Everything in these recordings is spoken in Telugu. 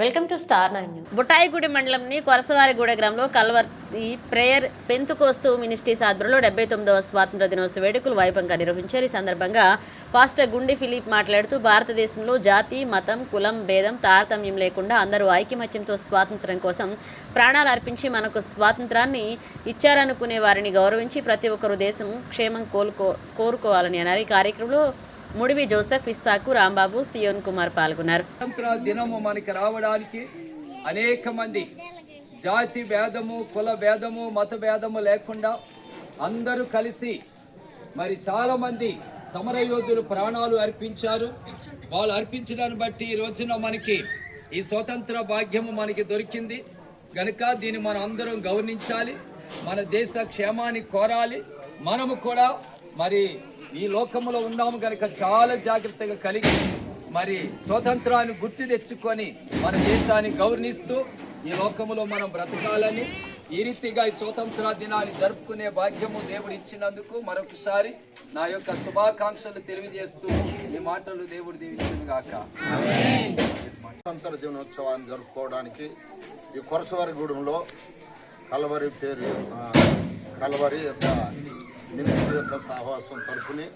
వెల్కమ్ టు స్టార్ నైన్ బుటాయిగూడి మండలంని కొరసవారిగూడ గ్రామంలో కల్వర్తి ప్రేయర్ పెంతుకోస్తు మినిస్ట్రీస్ ఆధ్వర్యంలో డెబ్బై తొమ్మిదవ స్వాతంత్ర దినోత్సవ వేడుకలు వైభవంగా నిర్వహించారు. ఈ సందర్భంగా పాస్టర్ గుండి ఫిలిప్ మాట్లాడుతూ భారతదేశంలో జాతి మతం కులం భేదం తారతమ్యం లేకుండా అందరూ ఐకమత్యంతో స్వాతంత్ర్యం కోసం ప్రాణాలు అర్పించి మనకు స్వాతంత్రాన్ని ఇచ్చారనుకునే వారిని గౌరవించి ప్రతి ఒక్కరు దేశం క్షేమం కోలుకో కోరుకోవాలని అన్నారు. ఈ కార్యక్రమంలో ముడివి Joseph Isaac Rambabu Zion Kumar పాల్గొన్నారు. స్వాతంత్ర దినము మనకి రావడానికి అనేక మంది జాతి భేదము కుల భేదము మత భేదము లేకుండా అందరూ కలిసి మరి చాలా మంది సమరయోధులు ప్రాణాలు అర్పించారు. వాళ్ళు అర్పించడాన్ని బట్టి ఈ రోజున మనకి ఈ స్వతంత్ర భాగ్యము మనకి దొరికింది. కనుక దీన్ని మనం అందరం గౌరవించాలి. మన దేశ క్షేమాన్ని కోరాలి. మనము కూడా మరి ఈ లోకంలో ఉన్నాము కనుక చాలా జాగ్రత్తగా కలిగి మరి స్వతంత్రాన్ని గుర్తు తెచ్చుకొని మన దేశాన్ని గౌరవిస్తూ ఈ లోకములో మనం బ్రతకాలని ఈ రీతిగా ఈ స్వతంత్ర దినాన్ని జరుపుకునే భాగ్యము దేవుడు ఇచ్చినందుకు మరొకసారి నా యొక్క శుభాకాంక్షలు తెలియజేస్తూ ఈ మాటలు దేవుడు దీవించింది గాక. స్వాతంత్ర దినోత్సవాన్ని జరుపుకోవడానికి ఈ కొరసవారిగూడెంలో కలవరి పేరు కలవరి యొక్క మినిస్ట్రీ యొక్క సహవాసం తరఫునే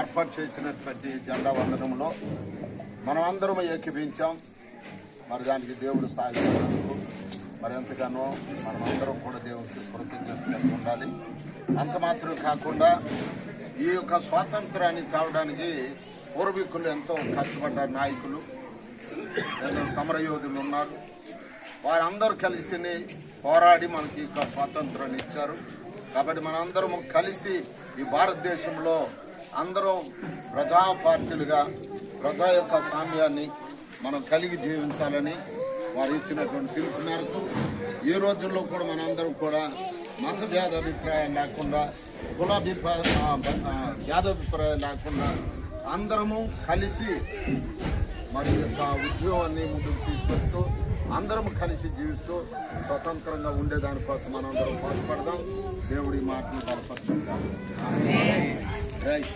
ఏర్పాటు చేసినటువంటి జెండా వందనంలో మనం అందరం ఏకీపించాం మరి దానికి దేవుడు సాగినందుకు మరి ఎంతగానో మనం అందరం కూడా దేవుడికి కృతజ్ఞతగా ఉండాలి. అంత మాత్రం కాకుండా ఈ యొక్క స్వాతంత్రాన్ని కావడానికి పూర్వీకులు ఎంతో కష్టపడ్డ నాయకులు ఎన్నో సమరయోధులు ఉన్నారు. వారందరూ కలిసి పోరాడి మనకి ఈ యొక్క స్వాతంత్రాన్ని ఇచ్చారు. కాబట్టి మనందరం కలిసి ఈ భారతదేశంలో అందరం ప్రజా పార్టీలుగా ప్రజా యొక్క సామ్యాన్ని మనం కలిగి జీవించాలని వారు ఇచ్చినటువంటి పిలుపు మేరకు ఈ రోజుల్లో కూడా మనందరం కూడా మత భేదాభిప్రాయం లేకుండా కులాభిప్రాయ భేదాభిప్రాయం లేకుండా అందరము కలిసి మరి యొక్క ఉద్యోగాన్ని ముందుకు తీసుకెళ్తూ అందరం కలిసి జీవిస్తూ స్వతంత్రంగా ఉండేదానికోసం మనందరం పాటుపడదాం. దేవుడి మాటను బలపరుచుకుందాం. రైట్